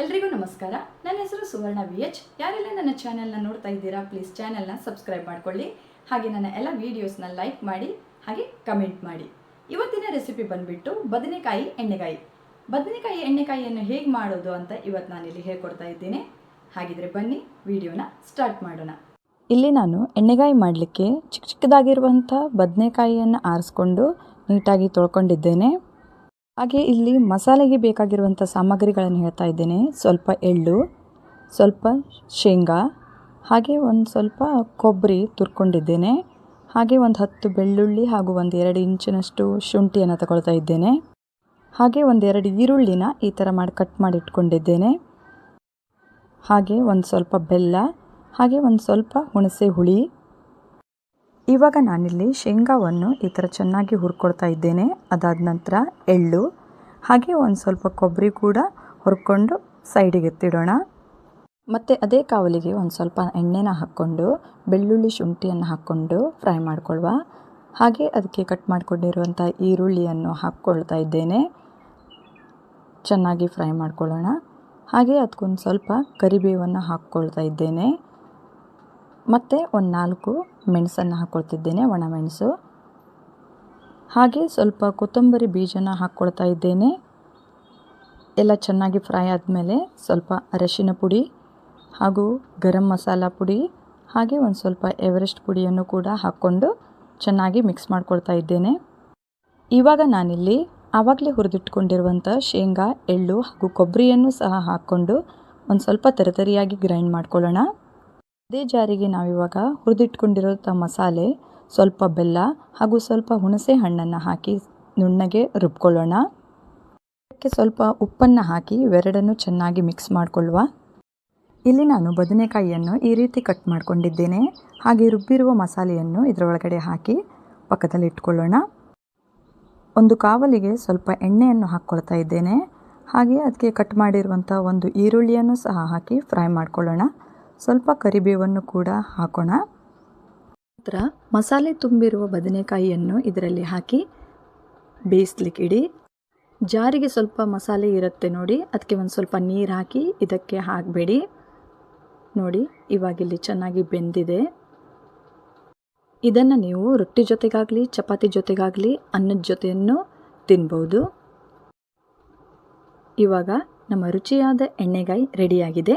ಎಲ್ರಿಗೂ ನಮಸ್ಕಾರ. ನನ್ನ ಹೆಸರು ಸುವರ್ಣ ವಿ ಎಚ್. ಯಾರೆಲ್ಲ ನನ್ನ ಚಾನೆಲ್ನ ನೋಡ್ತಾ ಇದ್ದೀರಾ, ಪ್ಲೀಸ್ ಚಾನೆಲ್ನ ಸಬ್ಸ್ಕ್ರೈಬ್ ಮಾಡ್ಕೊಳ್ಳಿ. ಹಾಗೆ ನನ್ನ ಎಲ್ಲ ವೀಡಿಯೋಸ್ನ ಲೈಕ್ ಮಾಡಿ, ಹಾಗೆ ಕಮೆಂಟ್ ಮಾಡಿ. ಇವತ್ತಿನ ರೆಸಿಪಿ ಬಂದುಬಿಟ್ಟು ಬದನೆಕಾಯಿ ಎಣ್ಣೆಕಾಯಿ ಬದನೆಕಾಯಿ ಎಣ್ಣೆಕಾಯಿಯನ್ನು ಹೇಗೆ ಮಾಡೋದು ಅಂತ ಇವತ್ತು ನಾನಿಲ್ಲಿ ಹೇಳ್ಕೊಡ್ತಾ ಇದ್ದೀನಿ. ಹಾಗಿದ್ರೆ ಬನ್ನಿ, ವಿಡಿಯೋನ ಸ್ಟಾರ್ಟ್ ಮಾಡೋಣ. ಇಲ್ಲಿ ನಾನು ಎಣ್ಣೆಗಾಯಿ ಮಾಡಲಿಕ್ಕೆ ಚಿಕ್ಕ ಚಿಕ್ಕದಾಗಿರುವಂಥ ಬದನೆಕಾಯಿಯನ್ನು ಆರಿಸ್ಕೊಂಡು ನೀಟಾಗಿ ತೊಳ್ಕೊಂಡಿದ್ದೇನೆ. ಹಾಗೆ ಇಲ್ಲಿ ಮಸಾಲೆಗೆ ಬೇಕಾಗಿರುವಂಥ ಸಾಮಗ್ರಿಗಳನ್ನು ಹೇಳ್ತಾ ಇದ್ದೇನೆ. ಸ್ವಲ್ಪ ಎಳ್ಳು, ಸ್ವಲ್ಪ ಶೇಂಗಾ, ಹಾಗೆ ಒಂದು ಸ್ವಲ್ಪ ಕೊಬ್ಬರಿ ತುರ್ಕೊಂಡಿದ್ದೇನೆ. ಹಾಗೆ ಒಂದು ಹತ್ತು ಬೆಳ್ಳುಳ್ಳಿ ಹಾಗೂ ಒಂದು ಎರಡು ಇಂಚಿನಷ್ಟು ಶುಂಠಿಯನ್ನು ತಗೊಳ್ತಾ ಇದ್ದೇನೆ. ಹಾಗೆ ಒಂದೆರಡು ಈರುಳ್ಳಿನ ಈ ಥರ ಮಾಡಿ ಕಟ್ ಮಾಡಿ ಇಟ್ಕೊಂಡಿದ್ದೇನೆ. ಹಾಗೆ ಒಂದು ಸ್ವಲ್ಪ ಬೆಲ್ಲ, ಹಾಗೆ ಒಂದು ಸ್ವಲ್ಪ ಹುಣಸೆ ಹುಳಿ ಇವಾಗ ನಾನಿಲ್ಲಿ ಶೇಂಗಾವನ್ನು ಈ ಥರ ಚೆನ್ನಾಗಿ ಹುರ್ಕೊಳ್ತಾ ಇದ್ದೇನೆ. ಅದಾದ ನಂತರ ಎಳ್ಳು, ಹಾಗೆ ಒಂದು ಸ್ವಲ್ಪ ಕೊಬ್ಬರಿ ಕೂಡ ಹುರ್ಕೊಂಡು ಸೈಡಿಗೆ ಎತ್ತಿಡೋಣ. ಮತ್ತು ಅದೇ ಕಾವಲಿಗೆ ಒಂದು ಸ್ವಲ್ಪ ಎಣ್ಣೆನ ಹಾಕ್ಕೊಂಡು, ಬೆಳ್ಳುಳ್ಳಿ ಶುಂಠಿಯನ್ನು ಹಾಕ್ಕೊಂಡು ಫ್ರೈ ಮಾಡ್ಕೊಳ್ವ. ಹಾಗೆ ಅದಕ್ಕೆ ಕಟ್ ಮಾಡಿಕೊಂಡಿರುವಂಥ ಈರುಳ್ಳಿಯನ್ನು ಹಾಕ್ಕೊಳ್ತಾ ಇದ್ದೇನೆ. ಚೆನ್ನಾಗಿ ಫ್ರೈ ಮಾಡ್ಕೊಳ್ಳೋಣ. ಹಾಗೆ ಅದಕ್ಕೊಂದು ಸ್ವಲ್ಪ ಕರಿಬೇವನ್ನು ಹಾಕ್ಕೊಳ್ತಾ ಇದ್ದೇನೆ. ಮತ್ತು ಒಂದು ನಾಲ್ಕು ಮೆಣಸನ್ನು ಹಾಕ್ಕೊಳ್ತಿದ್ದೇನೆ ಒಣಮೆಣಸು ಹಾಗೆ ಸ್ವಲ್ಪ ಕೊತ್ತಂಬರಿ ಬೀಜನ ಹಾಕ್ಕೊಳ್ತಾ ಇದ್ದೇನೆ. ಎಲ್ಲ ಚೆನ್ನಾಗಿ ಫ್ರೈ ಆದಮೇಲೆ ಸ್ವಲ್ಪ ಅರಶಿನ ಪುಡಿ ಹಾಗೂ ಗರಂ ಮಸಾಲ ಪುಡಿ ಹಾಗೆ ಒಂದು ಸ್ವಲ್ಪ ಎವರೆಸ್ಟ್ ಪುಡಿಯನ್ನು ಕೂಡ ಹಾಕ್ಕೊಂಡು ಚೆನ್ನಾಗಿ ಮಿಕ್ಸ್ ಮಾಡ್ಕೊಳ್ತಾ ಇದ್ದೇನೆ. ಇವಾಗ ನಾನಿಲ್ಲಿ ಆವಾಗಲೇ ಹುರಿದಿಟ್ಕೊಂಡಿರುವಂಥ ಶೇಂಗಾ, ಎಳ್ಳು ಹಾಗೂ ಕೊಬ್ಬರಿಯನ್ನು ಸಹ ಹಾಕ್ಕೊಂಡು ಒಂದು ಸ್ವಲ್ಪ ತರತರಿಯಾಗಿ ಗ್ರೈಂಡ್ ಮಾಡ್ಕೊಳ್ಳೋಣ. ಅದೇ ಜಾರಿಗೆ ನಾವಿವಾಗ ಹುರಿದಿಟ್ಕೊಂಡಿರೋಂಥ ಮಸಾಲೆ, ಸ್ವಲ್ಪ ಬೆಲ್ಲ ಹಾಗೂ ಸ್ವಲ್ಪ ಹುಣಸೆ ಹಣ್ಣನ್ನು ಹಾಕಿ ನುಣ್ಣಗೆ ರುಬ್ಕೊಳ್ಳೋಣ. ಅದಕ್ಕೆ ಸ್ವಲ್ಪ ಉಪ್ಪನ್ನು ಹಾಕಿ ಇವೆರಡನ್ನು ಚೆನ್ನಾಗಿ ಮಿಕ್ಸ್ ಮಾಡಿಕೊಳ್ಳುವ. ಇಲ್ಲಿ ನಾನು ಬದನೆಕಾಯಿಯನ್ನು ಈ ರೀತಿ ಕಟ್ ಮಾಡಿಕೊಂಡಿದ್ದೇನೆ. ಹಾಗೆ ರುಬ್ಬಿರುವ ಮಸಾಲೆಯನ್ನು ಇದರ ಒಳಗಡೆ ಹಾಕಿ ಪಕ್ಕದಲ್ಲಿ ಇಟ್ಕೊಳ್ಳೋಣ. ಒಂದು ಕಾವಲಿಗೆ ಸ್ವಲ್ಪ ಎಣ್ಣೆಯನ್ನು ಹಾಕ್ಕೊಳ್ತಾ ಇದ್ದೇನೆ. ಹಾಗೆ ಅದಕ್ಕೆ ಕಟ್ ಮಾಡಿರುವಂಥ ಒಂದು ಈರುಳ್ಳಿಯನ್ನು ಸಹ ಹಾಕಿ ಫ್ರೈ ಮಾಡ್ಕೊಳ್ಳೋಣ. ಸ್ವಲ್ಪ ಕರಿಬೇವನ್ನು ಕೂಡ ಹಾಕೋಣ. ನಂತರ ಮಸಾಲೆ ತುಂಬಿರುವ ಬದನೆಕಾಯಿಯನ್ನು ಇದರಲ್ಲಿ ಹಾಕಿ ಬೇಯಿಸ್ಲಿಕ್ಕೆ ಇಡಿ ಜಾರಿಗೆ ಸ್ವಲ್ಪ ಮಸಾಲೆ ಇರುತ್ತೆ ನೋಡಿ, ಅದಕ್ಕೆ ಒಂದು ಸ್ವಲ್ಪ ನೀರು ಹಾಕಿ ಇದಕ್ಕೆ ಹಾಕಬೇಡಿ. ನೋಡಿ ಇವಾಗಿಲ್ಲಿ ಚೆನ್ನಾಗಿ ಬೆಂದಿದೆ. ಇದನ್ನು ನೀವು ರೊಟ್ಟಿ ಜೊತೆಗಾಗಲಿ, ಚಪಾತಿ ಜೊತೆಗಾಗಲಿ, ಅನ್ನದ ಜೊತೆಯನ್ನು ತಿನ್ಬೋದು. ಇವಾಗ ನಮ್ಮ ರುಚಿಯಾದ ಎಣ್ಣೆಗಾಯಿ ರೆಡಿಯಾಗಿದೆ.